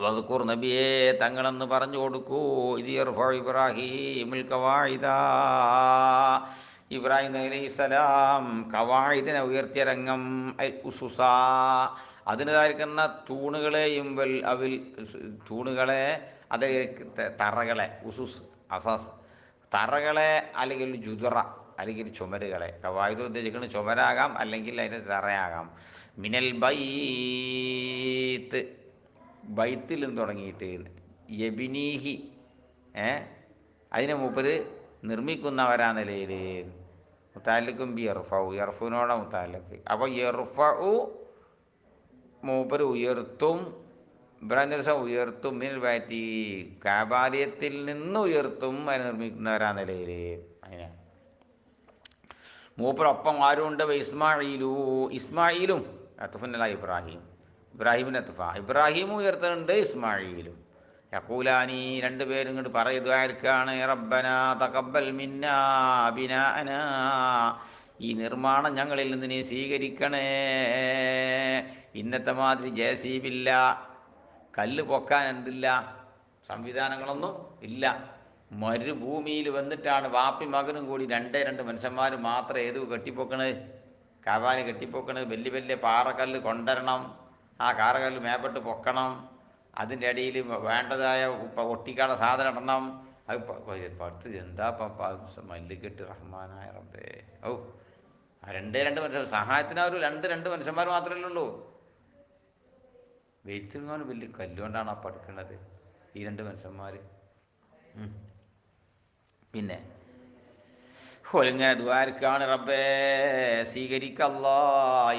വസ്കുർ നബിയെ തങ്ങളെന്ന് പറഞ്ഞു കൊടുക്കൂ. ഇത് ഇബ്രാഹിമിൽ കവായിദ. ഇബ്രാഹിം അലൈഹി സ്വലാം കവായിദിനെ ഉയർത്തിയ രംഗം ഉസുസ. അതിന് ധാരിക്കുന്ന തൂണുകളെയും വൽ അവിൽ തൂണുകളെ അത് തറകളെ ഉസുസ് അസാസ് തറകളെ അല്ലെങ്കിൽ ജുദറ അല്ലെങ്കിൽ ചുമരുകളെ. കവായുധ ഉദ്ദേശിക്കുന്നത് ചുമരാകാം അല്ലെങ്കിൽ അതിന്റെ തറയാകാം. മിനൽ ബൈത്ത്. ബൈത്തിൽ നിന്ന് തുടങ്ങിയിട്ട് യബിനീഹി ഏ? അതിനെ മൂപ്പര് നിർമ്മിക്കുന്നവരാ നിലയിൽ. മുത്താലിക്കും ബി എർഫു എർഫുവിനോടെ മുത്താലിക്ക് അപ്പോൾ എർഫു മൂപ്പര് ഉയർത്തും ഇബ്രാഹിം ഉയർത്തും. മിനിൽ ബാറ്റി കാബാലയത്തിൽ നിന്ന് ഉയർത്തും അതിനെ നിർമ്മിക്കുന്നവരാ നിലയിൽ. അങ്ങനെ. മൂപ്പരൊപ്പം ആരുണ്ട്? ഇസ്മായിലു ഇസ്മായിലും അത്തുഫുന്നല ഇബ്രാഹിം. ഇബ്രാഹിമിന് തുഫ ഇബ്രാഹിമും ഉയർത്തുന്നുണ്ട് ഇസ്മായിലും യക്കൂലാനി രണ്ടുപേരും ഇങ്ങോട്ട് പറയുന്നതായിരിക്കാണ് റബ്ബന തകബൽ മിന്ന അഭിനാന ഈ നിർമ്മാണം ഞങ്ങളിൽ നിന്ന് നീ സ്വീകരിക്കണേ. ഇന്നത്തെ മാതിരി ജെ സി കല്ല് പൊക്കാൻ എന്തില്ല? സംവിധാനങ്ങളൊന്നും ഇല്ല. മരുഭൂമിയിൽ വന്നിട്ടാണ് വാപ്പി മകനും കൂടി രണ്ടേ രണ്ട് മനുഷ്യന്മാർ മാത്രം ഏത് കെട്ടിപ്പൊക്കണത് കവാൽ കെട്ടിപ്പൊക്കണത് വലിയ വലിയ പാറക്കല്ല് കൊണ്ടുവരണം ആ കാറുകളിൽ മേപ്പെട്ട് പൊക്കണം. അതിന്റെ ഇടയിൽ വേണ്ടതായ ഒട്ടിക്കാട സാധനം ഇടണം. അത് പടുത്ത് എന്താ മല്ലിക്കെട്ട് റഹ്മാനായ റബ്ബേ. ഓ രണ്ടേ രണ്ട് മനുഷ്യർ സഹായത്തിന് ഒരു രണ്ട് രണ്ട് മനുഷ്യന്മാർ മാത്രമല്ലേ ഉള്ളൂ. വെയ്ത്തിങ്ങാനും വലിയ കല്ലുകൊണ്ടാണ് ആ പഠിക്കുന്നത് ഈ രണ്ട് മനുഷ്യന്മാർ പിന്നെ ഒലിങ്ങനെ ദ്വാരക്കാണ് റബ്ബേ? സ്വീകരിക്കല്ലാ.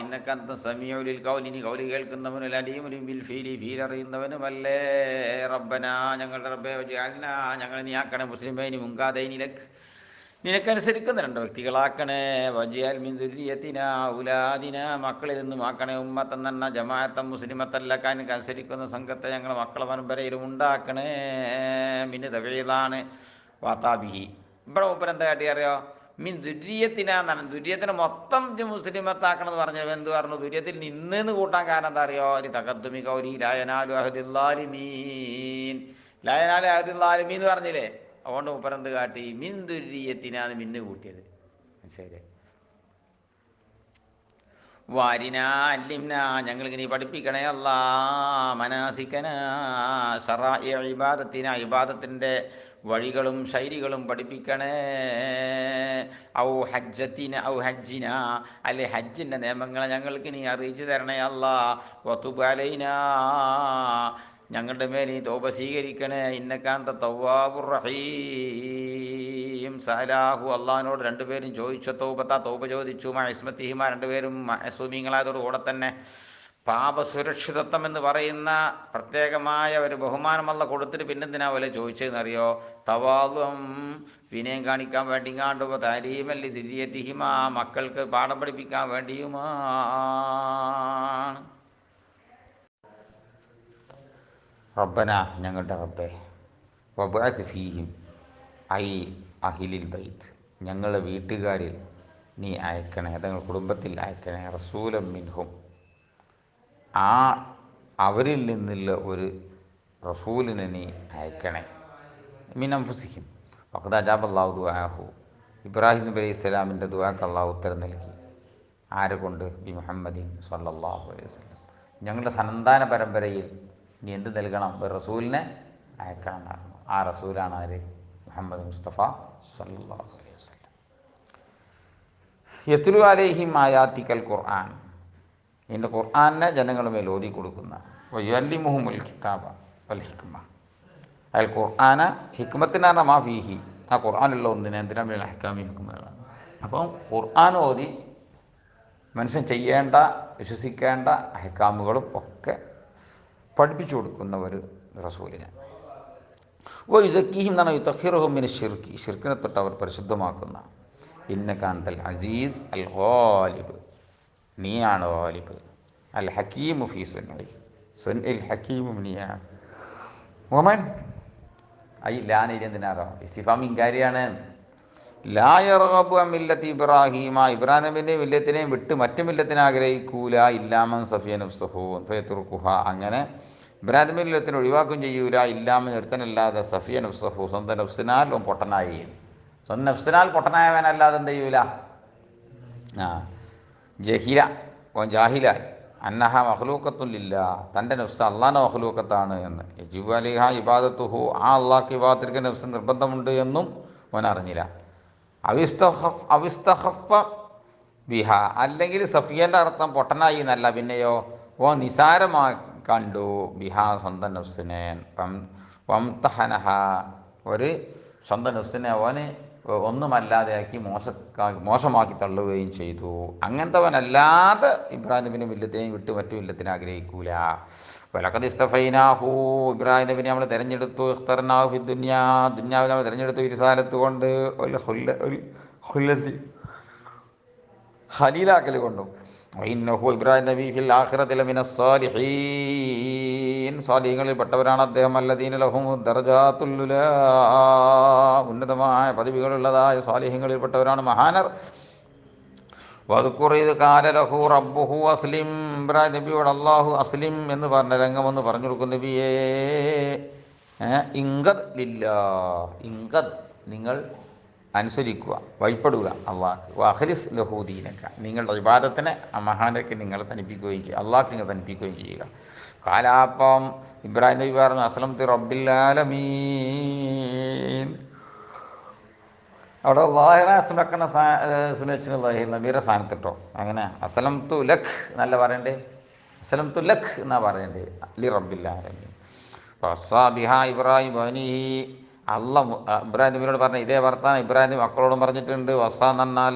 ഇന്നക്കന്ത സമീഉലിൽ കൗലിനി കൗലി കേൾക്കുന്നവനും അലീമുലിം ബിൽ ഫീലി ഫീൽ അറിയുന്നവനുമല്ലേ റബ്ബനാ ഞങ്ങളുടെ റബ്ബേ ജാലിനാ ഞങ്ങൾ നീ ആക്കണേ മുസ്ലിമേനി മുങ്കാദൈനിലക്ക് നിനക്കനുസരിക്കുന്ന രണ്ട് വ്യക്തികളാക്കണേ. വജിയാൽ മിൻ ദുര്യത്തിന ഉലാദിന മക്കളിൽ നിന്നും ആക്കണേ ഉമ്മത്തം തന്നെ ജമാഅത്തം മുസ്ലിമത്തല്ലക്കാനൊക്കെ അനുസരിക്കുന്ന സംഘത്തെ ഞങ്ങൾ മക്കളെ പരമ്പരയിലും ഉണ്ടാക്കണേ. മിന്നു തവയിലാണ് വാത്താബിഹി ഇവിടെ കാട്ടിയറിയോ കാട്ടി അറിയോ? മീൻ ദുര്യത്തിനാന്നാണ് ദുര്യത്തിനെ മൊത്തം മുസ്ലിമത്താക്കണമെന്ന് പറഞ്ഞത് എന്ത് പറഞ്ഞു? ദുര്യത്തിൽ നിന്നെന്ന് കൂട്ടാൻ കാരണം എന്താ അറിയോ? ഒരു തകത്തുമി കൗരി ലായനാലു അഹദില്ലാലിമീൻ ലായനാലു അഹദില്ലാലിമീൻ എന്ന് പറഞ്ഞില്ലേ? അതുകൊണ്ട് മൂപ്പർ കാട്ടി? മിൻ ദുര്യത്തിനാണ് മിന്ന് കൂട്ടിയത്. ശരി. വാരിന അല്ലിംന ഞങ്ങൾക്ക് നീ പഠിപ്പിക്കണേ അല്ല. മനാസിക്കന സറ ഇബാദത്തിന. ഇബാദത്തിന്റെ വഴികളും ശൈലികളും പഠിപ്പിക്കണേ. ഔ ഹജ്ജത്തിന് ഔ ഹജ്ജിന. അല്ലെ ഹജ്ജിന്റെ നിയമങ്ങളെ ഞങ്ങൾക്ക് നീ അറിയിച്ചു തരണേ അല്ല. ഒത്തുപാലൈന ഞങ്ങളുടെ മേൽ നീ തോപ സ്വീകരിക്കണേ. ഇന്നക്കാന്ത തൗവാബുർ റഹീം. സലാഹു അള്ളഹാനോട് രണ്ടുപേരും ചോദിച്ച തോപത്ത തോപ ചോദിച്ചു. മസ്മത്തിഹിമ രണ്ടുപേരും മസൂമിങ്ങളായതോട് കൂടെ തന്നെ പാപസുരക്ഷിതത്വം എന്ന് പറയുന്ന പ്രത്യേകമായ ഒരു ബഹുമാനമല്ല കൊടുത്തിട്ട് പിന്നെന്തിനാ പോലെ ചോദിച്ചതെന്നറിയോ? തവാളും വിനയം കാണിക്കാൻ വേണ്ടി കാണ്ടു താരീമല്ലി ദിര്യത്തിഹിമ മക്കൾക്ക് പാഠം പഠിപ്പിക്കാൻ വേണ്ടിയുമാണ് റബ്ബന ഞങ്ങളുടെ റബ്ബെ വബാത്ത് ഫീഹിം ഐ അഹിലിൽ ബൈത്ത്. ഞങ്ങളുടെ വീട്ടുകാരിൽ നീ അയക്കണേ അതങ്ങൾ കുടുംബത്തിൽ അയക്കണേ റസൂലം മിൻഹും. ആ അവരിൽ നിന്നുള്ള ഒരു റസൂലിനെ നീ അയക്കണേ. മിനംഫുസിക്കും വഖദ് അജാബ് അള്ളാഹു ദുആഹു. ഇബ്രാഹിം നബി അലൈഹി സ്വലാമിന്റെ ദുആക്ക് അള്ളാഹു ഉത്തരം നൽകി. ആരെ കൊണ്ട്? ബി മുഹമ്മദീൻ സല്ലല്ലാഹു അലൈഹി വസല്ലം. ഞങ്ങളുടെ സന്താന പരമ്പരയിൽ നീ എന്ത് നൽകണം? ഒരു റസൂലിനെ അയക്കണം എന്നായിരുന്നു. ആ റസൂലാണ് ആര്? മുഹമ്മദ് മുസ്തഫ സല്ലല്ലാഹു അലൈഹി വസല്ലം. യത്തുലു അലൈഹിം ആയാത്തിക്കൽ ഖുർആൻ. എന്റെ ഖുർആാനെ ജനങ്ങളുടെ മേൽ ഓതി കൊടുക്കുന്ന. വയ്യല്ലി മുഹമ്മുൽ കിതാബ വൽ ഹിക്മ. അയാൾ ഖുർആാന ഹിക്മത്തിനാണ് മാ ഫീഹി. ആ ഖുർആാനുള്ള ഒന്നിനെ എന്തിനാ ഹക്കാമി ഹിക്മകളാണ് അപ്പം ഖുർആൻ ഓതി മനുഷ്യൻ ചെയ്യേണ്ട വിശ്വസിക്കേണ്ട അഹക്കാമുകളും ഒക്കെ പഠിപ്പിച്ചു കൊടുക്കുന്ന ഒരു റസൂലിനെ. ഓ യുസക്കീഹിം എന്നാണ് യുത്തഹിറുഹുമിന് ഷിർക്കി ഷിർക്കിനെ തൊട്ട് അവർ പരിശുദ്ധമാക്കുന്ന. ഇന്ന കാന്തൽ അസീസ് അൽ ഗാലിബ്. നീയാണ് വാലിബ് അൽ ഹക്കീമു ഫി സുന്നൈ സുൻ ഇൽ ഹക്കീമു നീയാണ് ഓമൻ ഐ ലാനിൽ എന്തിനാറോ ഇസ്തിഫാം ഇങ്കാരിയാണ് ലായറബു അമില്ലത്തി ഇബ്രാഹീമ. ഇബ്രാഹിം നബിന്റെയും മില്ലത്തിനെയും വിട്ട് മറ്റു മില്ലത്തിനെ ആഗ്രഹിക്കൂല. ഇല്ലാമൻ സഫിയൻ സഹൂൻ അങ്ങനെ ഇബ്രാഹിം മില്ലത്തിന് ഒഴിവാക്കും ചെയ്യൂല. ഇല്ലാമൻ ഒരുത്തനല്ലാതെ സഫിയൻ സഹു സ്വന്തം നഫ്സിനാൽ പൊട്ടനായി. സ്വന്തം നഫ്സിനാൽ പൊട്ടനായവനല്ലാതെ എന്ത് ചെയ്യൂല? ആ. ജഹില ഓൻ ജാഹിലായി. അന്നഹ മഹ്ലൂക്കത്തുല്ലില്ല തന്റെ നഫ്സ് അള്ളാന്റെ മഹ്ലൂക്കത്താണ് എന്ന്. യജീബ് അലിഹ ഇബാദത്തുഹു ആ അള്ളാഹ്ക്ക് ഇബാദത്തിരിക്കുന്ന നഫ്സ് നിർബന്ധമുണ്ട് എന്നും ഓൻ അറിഞ്ഞില്ല. അവിസ്തഹഫ് അവിസ്തഹഫ ബിഹ അല്ലെങ്കിൽ സഫിയന്റെ അർത്ഥം പൊട്ടനായി എന്നല്ല പിന്നെയോ? ഓ നിസാരമാ കണ്ടു ബിഹ സ്വന്തം നഫ്സിനെ. വംതഹനഹ ഒരു സ്വന്തം നഫ്സിനെ ഓന് ഒന്നുമല്ലാതെയാക്കി മോശ മോശമാക്കി തള്ളുകയും ചെയ്തു. അങ്ങനത്തെവനല്ലാതെ ഇബ്രാഹിം നബിനെ വില്ലത്തിനെയും വിട്ട് മറ്റു വില്ലത്തിനെ ആഗ്രഹിക്കൂല. വലക്കത് ഇസ്തഫൈനാഹു. ഇബ്രാഹിം നബിനെ നമ്മൾ തിരഞ്ഞെടുത്തു. ഇഖ്തർനാഹു ഫി ദുനിയാ. ദുനിയാവിൽ നമ്മൾ തിരഞ്ഞെടുത്തു ഇരിസാലത്ത് കൊണ്ട് ഹലീലാക്കൽ കൊണ്ടും. ഇന്നഹു ഇബ്രാഹിം ഫിൽ അദ്ദേഹം. അല്ലദീൻ ഉന്നതമായ പദവികളുള്ളതായ സാലിഹ്യങ്ങളിൽ പെട്ടവരാണ് മഹാനർ ഇബ്രാഹിം നബിയോട് അള്ളാഹു അസ്ലിം എന്ന് പറഞ്ഞ രംഗമെന്ന് പറഞ്ഞു കൊടുക്കും നബിയേ. ഏ, ഇങ്കദ് ലില്ല നിങ്ങൾ അനുസരിക്കുക വഴിപ്പെടുക അള്ളാഹ്. വഹരിസ് ലഹൂദീനക്ക നിങ്ങളുടെ വിവാദത്തിനെ മഹാനക്ക് നിങ്ങൾ തനിപ്പിക്കുകയും ചെയ്യുക അള്ളാഹ് നിങ്ങൾ തനിപ്പിക്കുകയും ചെയ്യുക. കാലാപ്പം ഇബ്രാഹിം നബി പറഞ്ഞു അസ്ലം തി റബ്ബില്ലാലമീൻ അവിടെ ലാഹിറ സുനക്കണ സുനച്ചിന് നബീറെ സ്ഥാനത്തിട്ടോ. അങ്ങനെ അസലം തു ലഖ് നല്ല പറയണ്ടേ? അസലം തു ലഖ് എന്നാ പറയണ്ടേ? അലി റബ്ബില്ലാലമീൻ ഇബ്രാഹിം അല്ല ഇബ്രാഹിം നബിനോട് പറഞ്ഞ ഇതേ വർത്താനം ഇബ്രാഹിം മക്കളോടും പറഞ്ഞിട്ടുണ്ട്. വസ എന്നാൽ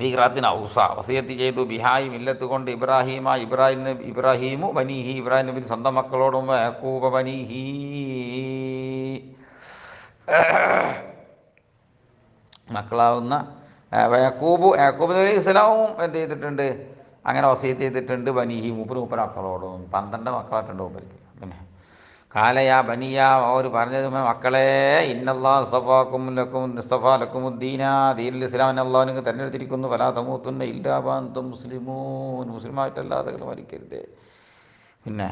ഫീഖ്റാത്തിന് ഔസ. വസയത്ത് ചെയ്തു. ബിഹായി മില്ലത്ത് കൊണ്ട് ഇബ്രാഹിമ ഇബ്രാഹിം ഇബ്രാഹീമു ബനീഹി ഇബ്രാഹിം നബി സ്വന്തം മക്കളോടും യാക്കൂബ ബനീഹി. മക്കളാവുന്ന യാക്കൂബ് യാക്കൂബ് നബി ഇസ്ലാമും എന്ത് ചെയ്തിട്ടുണ്ട്? അങ്ങനെ വസീത്ത് ചെയ്തിട്ടുണ്ട് ബനീഹി മൂപ്പര് മൂപ്പര് മക്കളോടും പന്ത്രണ്ട് മക്കളായിട്ടുണ്ട് മൂപ്പർക്ക്. പിന്നെ കാലയാ ബനിയ അവർ പറഞ്ഞത് മക്കളെ ഇന്നല്ലാ സഫാക്കും ലക്കും സഫ ലക്കുമുദ്ദീന ദീനിൽ ഇസ്ലാമിനെ അള്ളാഹു നിങ്ങൾ തിരഞ്ഞെടുത്തിരിക്കുന്നു. പലാ തമൂത്തുന്ന ഇല്ലാബാന്തും മുസ്ലിമൂൻ. മുസ്ലിമായിട്ടല്ലാതെ മരിക്കരുത്. പിന്നെ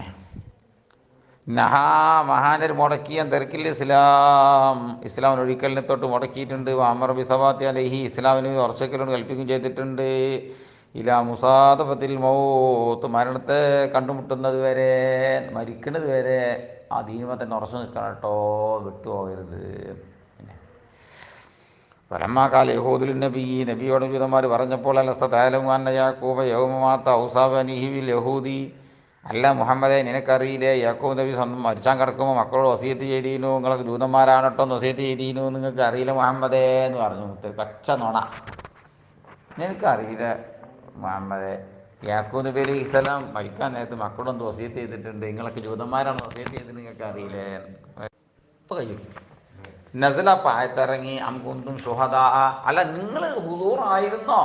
നഹാ മഹാനർ മുടക്കിയ തെരക്കിൽ ഇസ്ലാം ഇസ്ലാമിന് ഒഴിക്കലിനെ തൊട്ട് മുടക്കിയിട്ടുണ്ട്. അമർ ബിസവാത്തി അലഹി ഇസ്ലാമിന് ഉറച്ചക്കലോട് കൽപ്പിക്കുകയും ചെയ്തിട്ടുണ്ട്. ഇലാ മുസാദഫത്തിൽ മൗത്ത് മരണത്തെ കണ്ടുമുട്ടുന്നത് വരെ മരിക്കുന്നത് വരെ ആ ദീനുമ ഉറച്ചു നിൽക്കണം കേട്ടോ വിട്ടുപോകരുത്. പിന്നെ. പരമാകാല യഹൂദുൽ നബി നബിയോട് ജൂതന്മാർ പറഞ്ഞപ്പോൾ അലസ്ത താലമാന യാക്കൂബ യഹൂദി. അല്ല മുഹമ്മദെ നിനക്കറിയില്ലേ യാക്കൂബ് നബി സ്വന്തം മരിച്ചാൻ കിടക്കുമ്പോൾ മക്കളോട് വസീത്ത് ചെയ്തിരുന്നു നിങ്ങൾക്ക് ജൂതന്മാരാണ് കേട്ടോ വസീത്ത് ചെയ്തിരുന്നു നിങ്ങൾക്ക് അറിയില്ല മുഹമ്മദേ എന്ന് പറഞ്ഞു. കച്ച നുണ. നിനക്കറിയില്ല മുഹമ്മദെ. യാക്കൂബ് നബി അലൈഹി ഇസ്ലാം മരിക്കാൻ നേരത്ത് മക്കളൊന്ന് വസീത്ത് ചെയ്തിട്ടുണ്ട്. നിങ്ങളൊക്കെ ജൂതന്മാരാണ് വസീത്ത് ചെയ്തിട്ട് നിങ്ങൾക്ക് അറിയില്ലേ? നസല പായത്തിറങ്ങി അംകുന്തും ഷുഹദ അല്ല നിങ്ങൾ ഹുദൂറായിരുന്നോ?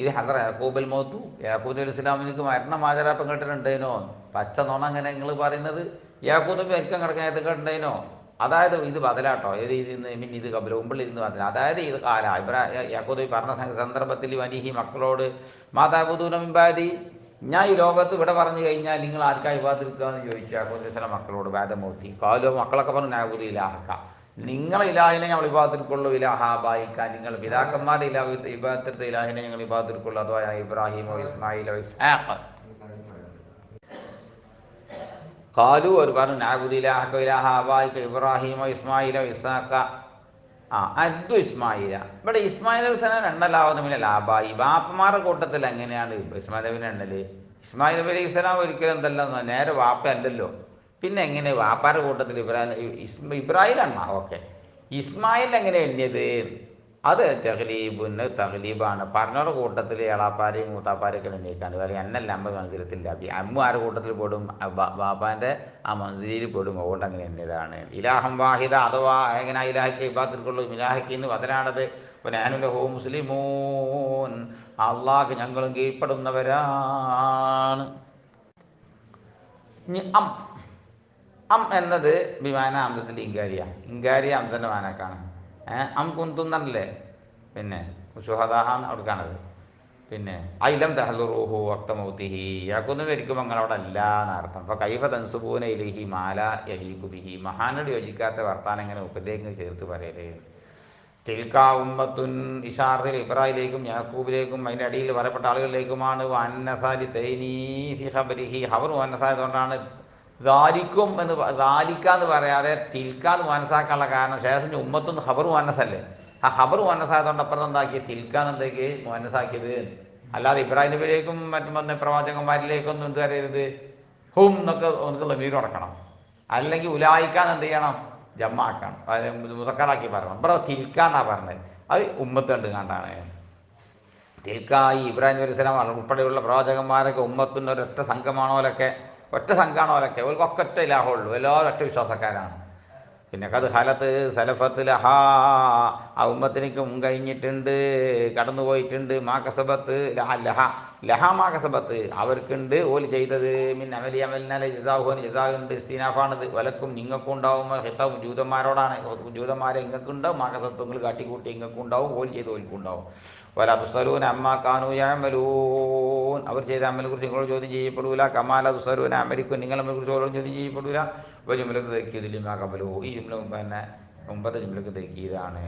ഇത് ഹദർ യാക്കൂബൽ മോത്തു. യാക്കൂബ് അലി ഇസ്ലാമിനിക്ക് മരണം ആചാരപ്പം കേട്ടിട്ടുണ്ടേനോ പച്ച നോണ അങ്ങനെ നിങ്ങൾ പറയുന്നത് യാക്കൂബ് നബി മരിക്കാൻ കിടക്കാൻ കേട്ടിട്ടുണ്ടേനോ അതായത് ഇത് ബദലാട്ടോ ഏത് ഇതിൽ നിന്ന് മിൻ ഇത് കബല മുമ്പിൽ ഇരുന്ന് ബദല അതായത് ഇത് കാല. ഇബ്രാഹിം പറഞ്ഞ സന്ദർഭത്തിൽ വനിഹി മക്കളോട് മാതാബുദൂന മിമ്പാതി ഞാൻ ഈ ലോകത്ത് ഇവിടെ പറഞ്ഞു കഴിഞ്ഞാൽ നിങ്ങൾ ആർക്കാ വിവാദിക്കുക എന്ന് ചോദിച്ചു സ്വലാം മക്കളോട് വേദമൂർത്തി കാലോ മക്കളൊക്കെ പറഞ്ഞു നാഗുതി ഇലാഹക്ക. നിങ്ങൾ ഇലാഹിനെ ഞങ്ങൾ വിഭാഗത്തിൽക്കുള്ളൂ ഇലാഹാബായിക്കാൻ നിങ്ങൾ പിതാക്കന്മാരുടെ ഇലാ വിഭാഗത്തിൽ ഇലാഹിനെ ഞങ്ങൾ വിഭാഗത്തിൽക്കുള്ളൂ അഥവാ ഇബ്രാഹിമോ ഇസ്മായിലോ ഇസ്ഹാഖ്. കാലു അവർ പറഞ്ഞു നാബുദ് ഇലാഹ അബായിക്ക ഇബ്രാഹിമോ ഇസ്മായിലോ ഇസാക്ക ആ അദ്ദു ഇസ്മായില. ഇവിടെ ഇസ്മായിൽ ഹുസൈന പിന്നെ ലാബായി ബാപ്പമാരുടെ കൂട്ടത്തിൽ എങ്ങനെയാണ് ഇസ്മായിൽ നബിനെ എണ്ണൽ? ഇസ്മായിൽ നബി അലൈഹി സ്വലാം ഒരിക്കലും എന്തല്ല നേരെ വാപ്പ അല്ലല്ലോ. പിന്നെ എങ്ങനെ വാപ്പാരുടെ കൂട്ടത്തിൽ ഇബ്രാഹിം ഇബ്രാഹിം എണ്ണ ഓക്കെ. ഇസ്മായിൽ എങ്ങനെ എണ്ണിയത്? അത് തഹ്ലീബുന്ന് തഹ്ലീബാണ് പറഞ്ഞവരുടെ കൂട്ടത്തിൽ എളാപ്പാരെയും മൂത്താപ്പാരെയൊക്കെ എണ്ണിയേക്കാണ് കാര്യം എന്നല്ല അമ്മ മൻസിലത്തില്ല. അമ്മ ആരുടെ കൂട്ടത്തിൽ പെടും? ബാപ്പാന്റെ ആ മൻസിലിൽ പെടും. അതുകൊണ്ട് അങ്ങനെ എണ്ണിയതാണ് ഇലാഹം വാഹിദ അഥവാ എങ്ങനെ ഇലാഹിക്ക് ഇബാത്തിൽക്കുള്ളൂ ഇലാഹിക്ക് എന്ന് വധനാണത് അപ്പോൾ ഞാനുലഹോ മുസ്ലിമൂൻ അള്ളാഹ് ഞങ്ങളും കീഴ്പ്പെടുന്നവരാണ്. അം. അം എന്നത് വിമാന അന്തത്തിൽ ഇങ്കാരിയ ഇങ്കാരിയ അന്തന്റെ മാനക്കാണ്. ഏഹ് കുന്തും എന്നല്ലേ പിന്നെ അവിടെ അവിടേക്കാണത് പിന്നെ ഐലം തഹലുറൂഹു അക്തമൗത്തിഹി യാക്കൊന്നും മരിക്കുമ്പോൾ അങ്ങനെ അവിടെ അല്ല എന്നർത്ഥം. അപ്പോൾ കൈഫ തൻസുബൂന ഇലഹി മാല യഹീകുബിഹി മഹാനോട് യോജിക്കാത്ത വർത്താനം ഇങ്ങനെ ഉപ്പിലേക്ക് ചേർത്ത് പറയലേ. തിൽക്ക ഉമ്മത്തുൻ ഇഷാർത്തിൽ ഇബ്രാഹിലേക്കും യാക്കൂബിലേക്കും അതിന്റെ അടിയിൽ പറയപ്പെട്ട ആളുകളിലേക്കുമാണ്. വന്നസാലി തൈനീ ഫി ഖബരിഹി. ഹബർ വന്നസായതുകൊണ്ടാണ് ദാലിക്കും എന്ന് ദാലിക്ക എന്ന് പറയാതെ തിൽക്ക എന്ന് മനസ്സാക്കാനുള്ള കാരണം ശേഷം ഉമ്മത്തൊന്ന് ഹബർ മനസ്സല്ലേ ആ ഹബർ മുഹന്നസായതുകൊണ്ട് അപ്പുറത്ത് എന്താക്കി? തിൽക്ക എന്തേക്ക് മനസ്സാക്കിയത് അല്ലാതെ ഇബ്രാഹിം നബിയിലേക്കും മറ്റും വന്ന പ്രവാചകന്മാരിലേക്കൊന്നും എന്ത് പറയരുത് ഹും എന്നൊക്കെ നമുക്ക് ലമീർ ഉറക്കണം. അല്ലെങ്കിൽ ഉലായിക്കാൻ എന്ത് ചെയ്യണം? ജമ്മാക്കണം. അതായത് മുതക്കറാക്കി പറയണം. ഇവിടെ തിൽക്കാന്നാ പറഞ്ഞത്? അത് ഉമ്മത്തുണ്ട് കണ്ടാണ്. കണ്ടാണ് തിൽക്കായി ഇബ്രാഹിം നബി സ്വലാം ഉൾപ്പെടെയുള്ള പ്രവാചകന്മാരൊക്കെ ഉമ്മത്തുന്ന ഒരൊറ്റ സംഘമാണോലൊക്കെ ഒറ്റ സംഘമാണോലൊക്കെ അവർക്കൊക്കെ ഒക്കൊറ്റ ഇലാഹുള്ളൂ. എല്ലാവരും ഒറ്റ വിശ്വാസക്കാരാണ്. പിന്നെ കത് ഹലത്ത് സലഫത്ത് ലഹാ ആ ഉമ്മത്തിനിക്ക് മുൻകഴിഞ്ഞിട്ടുണ്ട് കടന്നു പോയിട്ടുണ്ട് മാക്കസബത്ത് കസബത്ത് ലഹ ലഹ ലഹ മാ കസബത്ത് അവർക്കുണ്ട് ഓൽ ചെയ്തത്. മിൻ അമലി അമലിനാലെ ജസാഹുവിന് ജിതാഹുണ്ട് ഇസ്തീനാഫാണിത്. വലക്കും നിങ്ങൾക്കും ഉണ്ടാവും ഹിതാവും ജൂതന്മാരോടാണ്. ജൂതന്മാരെ ഇങ്ങൾക്കുണ്ടാവും മാക്കസത്വങ്ങൾ കാട്ടിക്കൂട്ടി ഇങ്ങൾക്കും ഉണ്ടാവും ഓൽ ചെയ്ത് ഓൽക്കും ഉണ്ടാവും. വല അമ്മ കാനു യാമലൂൻ അവർ ചെയ്ത അമ്മലെ കുറിച്ച് നിങ്ങളോട് ചോദ്യം ചെയ്യപ്പെടൂല. കമാല തുസലൂൻ അമരിക്കും നിങ്ങൾ അമ്മലെ കുറിച്ച് ഓരോ ചോദ്യം ചെയ്യപ്പെടൂല. അപ്പോൾ ജുമലക്ക് തെക്കിയതിൽ ആ കബലു ഈ ജുമല പിന്നെ മുമ്പത്തെ ജുമലക്ക് തെക്കിയതാണ്.